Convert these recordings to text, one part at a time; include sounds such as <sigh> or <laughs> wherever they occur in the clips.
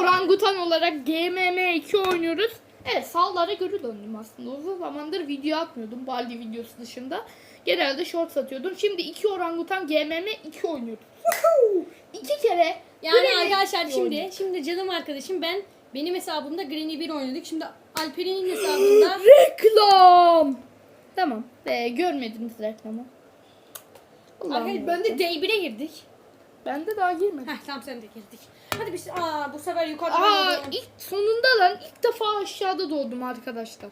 orangutan olarak GMM2 oynuyoruz. Evet sallara göre döndüm aslında. Uzun zamandır video atmıyordum Baldi videosu dışında. Genelde short atıyordum. Şimdi iki orangutan GMM2 oynuyoruz. iki kere Yani Granny arkadaşlar şimdi oynuyor. şimdi canım arkadaşım ben benim hesabımda Granny 1 oynadık. Şimdi Alper'in hesabında <gasps> reklam. Tamam. Ee, görmediniz reklamı. Arkadaşlar ben de. Day 1'e girdik. ben de daha girmedim. Heh tamam sen de girdik. Hadi biz aa bu sefer yukarıda Aa ben ilk sonunda lan ilk defa aşağıda doğdum arkadaşlar.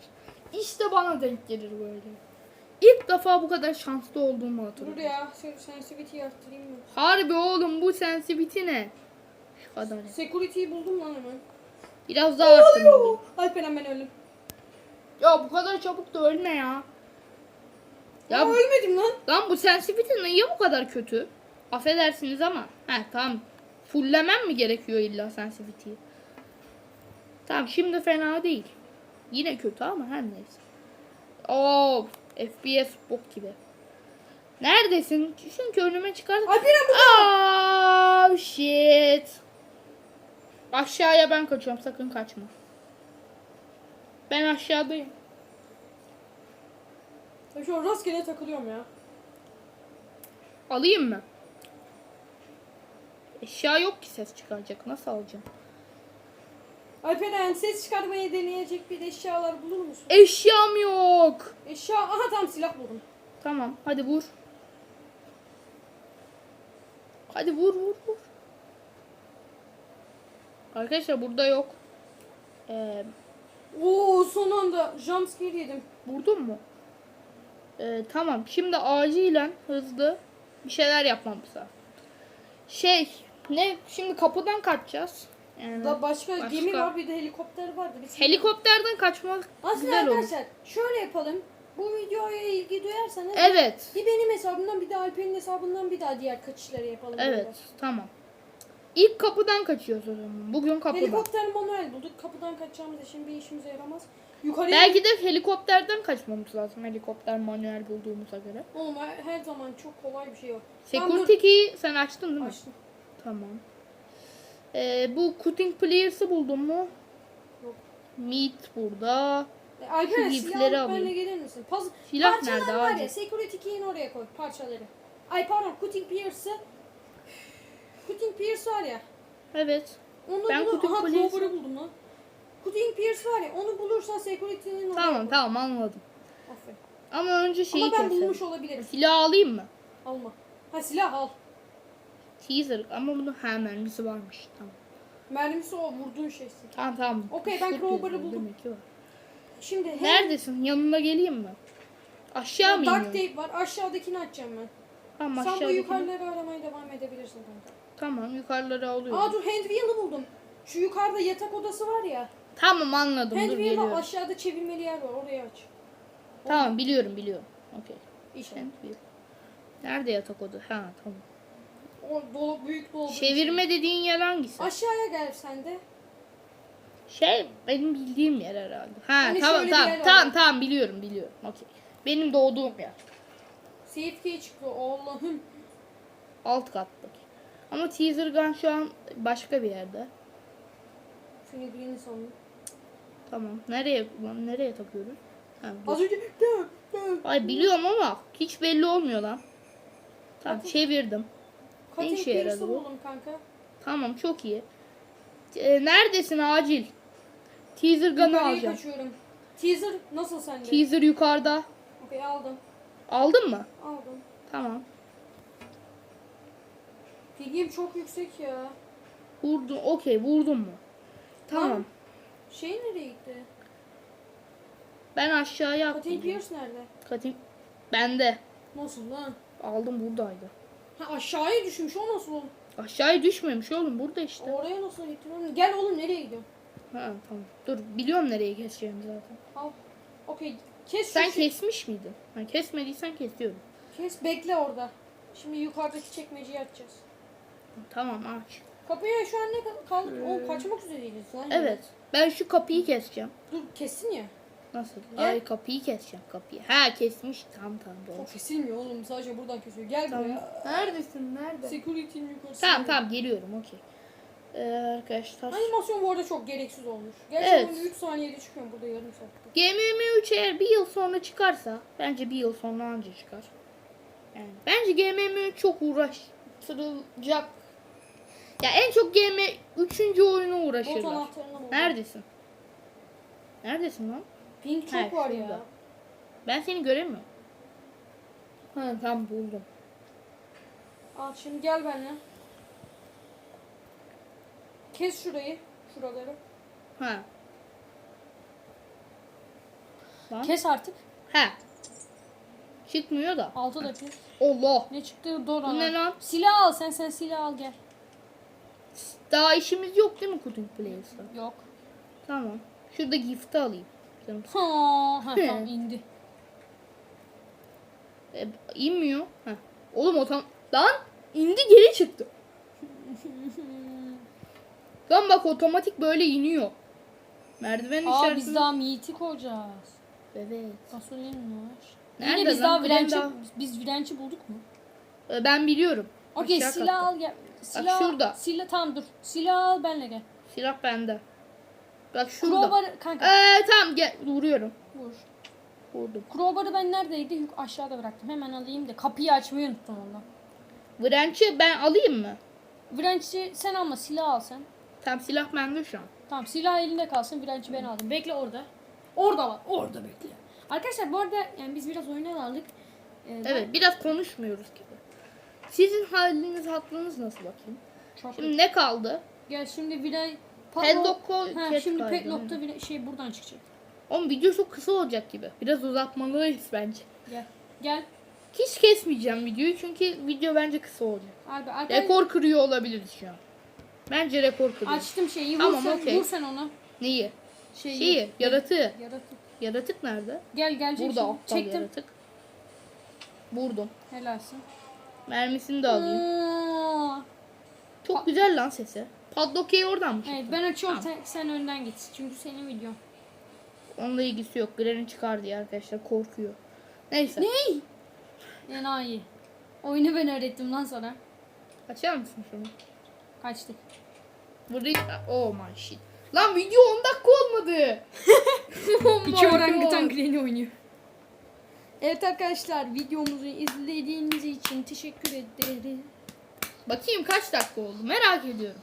İşte bana denk gelir böyle. İlk defa bu kadar şanslı olduğumu Dur hatırlıyorum. ya sen sensitivity'yi arttırayım mı? Harbi oğlum bu sensitivity ne? Şu kadar. Security'yi buldum lan hemen. Biraz daha arttırmalıyım. Alperen ben öldüm. Ya bu kadar çabuk da ölme ya. Ya Ya ölmedim lan. lan bu sensitivity niye bu kadar kötü? Affedersiniz ama. Heh tamam. Fullemem mi gerekiyor illa sensitivity'yi? Tamam şimdi fena değil. Yine kötü ama her neyse. Oo, FPS bok gibi. Neredesin? Çünkü önüme çıkar. Alperen bu. Oh shit. Aşağıya ben kaçıyorum sakın kaçma. Ben aşağıdayım. Şu rastgele takılıyorum ya. Alayım mı? Eşya yok ki ses çıkaracak. Nasıl alacağım? Alperen ses çıkarmayı deneyecek bir eşyalar bulur musun? Eşyam yok. Eşya aha tam silah buldum. Tamam hadi vur. Hadi vur vur vur. Arkadaşlar burada yok. Ee, Oo son anda jumpscare yedim. vurdun mu? Ee, tamam şimdi acilen hızlı bir şeyler yapmamız lazım. Şey ne şimdi kapıdan kaçacağız. Yani Da başka, Başka? gemi var bir de helikopter vardı. Biz helikopterden kaçmak Aslında güzel olur. arkadaşlar şöyle yapalım. Bu videoya ilgi duyarsanız Evet. bir benim hesabımdan bir de Alper'in hesabından bir daha diğer kaçışları yapalım. Evet beraber. tamam. İlk kapıdan kaçıyoruz o zaman. Bugün kapıdan. Helikopter manuel bulduk. Kapıdan kaçacağımız için bir işimize yaramaz. Yukarıya Belki de helikopterden kaçmamız lazım. Helikopter manuel bulduğumuza göre. Oğlum her- her zaman çok kolay bir şey yok. Tamam, Security key'i sen açtın değil mi? Açtım. Tamam. Ee, bu cutting players'ı buldun mu? Yok. Meat burada. E, Alperen Şu silah ipleri alıp benimle alayım. gelir misin? Paz Silah parçalar nerede var abi? ya security key'ini oraya koy parçaları. Ay pardon cutting pierce'ı Cutting pierce var ya. Evet. Onu Ben cutting Aha buldum lan. Cutting pierce var ya onu bulursan security'nin oraya Tamam koy. tamam anladım. Aferin. Ama önce şeyi Ama ben bulmuş olabilirim. Silah alayım mı? Alma. Ha silah al. Teaser ama bunun ha mermisi varmış. Tamam. Mermisi o vurduğun şeysi. Tamam tamam. Okey, ben crowbar'ı buldum. Demek ki var. Şimdi hem Neredesin? Yanına geleyim mi? Aşağı mı duct iniyorsun? tape var. Aşağıdakini açacağım ben. Tamam Sen bu aşağıdakini. yukarıları aramaya devam edebilirsin kanka. Tamam yukarıları alıyorum. Aa dur hand wheel'ı buldum. Şu yukarıda yatak odası var ya. Tamam anladım Hand dur wheel'ı geliyorum. aşağıda çevirmeli yer var. Oraya aç. Tamam biliyorum biliyorum. Okey. İşte. Nerede yatak oda? Ha tamam. O dolap büyük dolap. Çevirme dediğin yer hangisi? Aşağıya gel sen de. Şey benim bildiğim yer herhalde. Ha Hani tamam şöyle bir tamam yer var. tamam tamam biliyorum biliyorum. Okey. Benim doğduğum yer. Safe key çıktı. Allah'ım. Alt kattaki. Ama teaser gun şu an başka bir yerde. Seni birini sandım. Tamam. Nereye lan nereye takıyoruz? Ha. Az önce dö, dö. Ay biliyorum ama hiç belli olmuyor lan. Tamam çevirdim. Cutting işe yaradı bu? buldum kanka. Tamam çok iyi. Ee, neredesin acil? Teaser gun'ı Yukarıya alacağım. kaçıyorum. Teaser nasıl sende? Teaser yukarıda. Okey aldım. Aldın mı? Aldım. Tamam. Pingim çok yüksek ya. Vurdun. Okey vurdun mu? Tamam. Lan, Şey nereye gitti? Ben aşağıya Cutting atlayacağım. pierce nerede? Cutting. Bende. Nasıl lan? Aldım buradaydı. Ha aşağıya düşmüş o nasıl oldu? Aşağıya düşmemiş oğlum burada işte. Oraya nasıl gittin oğlum? Gel oğlum nereye gidiyorsun? Ha tamam. Dur biliyorum nereye keseceğimi zaten. Al. Okey. Kes Sen şu şey- kesmiş miydin? Ha, kesmediysen kesiyorum. Kes bekle orada. Şimdi yukarıdaki çekmeceyi açacağız. Tamam aç. Kapıya şu an ne ka- kaldı? O kaçmak üzere değiliz lan. Evet. Ben şu kapıyı keseceğim. Dur kessin ya. Nasıl? Gel. Ay kapıyı keseceğim kapıyı. Ha kesmiş. Tamam tamam doğru. O kesilmiyor oğlum sadece buradan kesiyor. Gel Tamam. buraya. Neredesin? Nerede? Security'nin yukarısı. Tamam tamam geliyorum okey. Ee, arkadaşlar. Animasyon bu arada çok gereksiz olmuş. Evet. Gerçekten 3 saniyede çıkıyor burada yarım saatte. GMM3 eğer bir yıl sonra çıkarsa bence bir yıl sonra anca çıkar. Yani bence GMM3 çok uğraştırılacak. Ya en çok GM 3. oyunu Bot uğraşırlar. Neredesin? Neredesin lan? Pink çok He, var şurada. ya. Ben seni göremiyorum. Ha tamam buldum. Al şimdi gel benimle. Kes şurayı. Şuraları. Ha. Lan. Kes artık. Ha. Çıkmıyor da. Altı da kes. Allah. Ne çıktı? Doğru Bu ne lan? Silah al sen sen silah al gel. Daha işimiz yok değil mi Cooking Place'da? Yok. Tamam. Şurada gift'i alayım. Canım. Ha, ha tamam indi. E, inmiyor. Heh. Oğlum o tam... Lan indi geri çıktı. <laughs> Lan bak otomatik böyle iniyor. Merdiven Aa biz daha miti koyacağız. Evet. Gasolin var. Nerede Yine biz lan? daha Ben virençi, daha- biz virençi bulduk mu? E, Ben biliyorum. Okey silah katta. al gel. Silah, şurada. Silah tamam dur. Silah al benle gel. Silah bende. Bak şurada. Crowbar kanka Ee, tamam gel vuruyorum. vur. Vurdum. Crowbar'ı ben neredeydi? Yuk aşağıda bıraktım. Hemen alayım da kapıyı açmayı unuttum ondan. Wrench'i ben alayım mı? Virenç'i sen alma silah al sen. Tam silah bende şu an. Tamam silah elinde kalsın. Virenç'i ben aldım. Bekle orada. Orada var. Orada bekle. Arkadaşlar bu arada yani biz biraz oyuna aldık. Ee, ben- Evet biraz konuşmuyoruz gibi. Sizin haliniz haklınız nasıl bakayım? Çok Şimdi ne kaldı? Gel şimdi viren... Padlock Ha, şimdi kaldı, padlock'ta vire- şey buradan çıkacak. Oğlum video çok kısa olacak gibi. Biraz uzatmalıyız bence. Gel. Gel. Hiç kesmeyeceğim videoyu çünkü video bence kısa olacak. Abi arkadaşlar Rekor kırıyor olabiliriz şu an. Bence rekor kırıyor. açtım şeyi. Vur Tamam, sen, okey. vur sen onu. Neyi? Şeyi. Şeyi, yaratığı. Yaratık. Yaratık nerede? Gel gelecek Burada aptal Çektim. yaratık. Vurdum. Helalsin. Mermisini de alayım. Aa. Çok güzel lan sesi. Padlock'e oradan mı? Evet ben açıyorum sen, sen önden git. Çünkü senin videon. Onunla ilgisi yok. Granny çıkar diye arkadaşlar korkuyor. Neyse. Ney? Enayi. Oyunu ben öğrettim lan sana. Açar mısın şunu? Kaçtık. Burada oh my shit. Lan video 10 dakika olmadı. <laughs> oh İki orangutan Granny oynuyor. Evet arkadaşlar videomuzu izlediğiniz için teşekkür ederiz. Bakayım kaç dakika oldu merak ediyorum.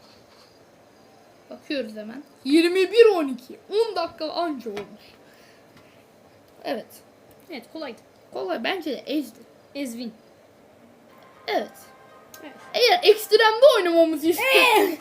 Bakıyoruz hemen. 21-12. 10 dakika anca olmuş. Evet. Evet kolaydı. Kolay bence de ezdi. Ezvin. Evet. Evet. Eğer ekstremde oynamamızı <laughs> istiyorsan. <laughs> my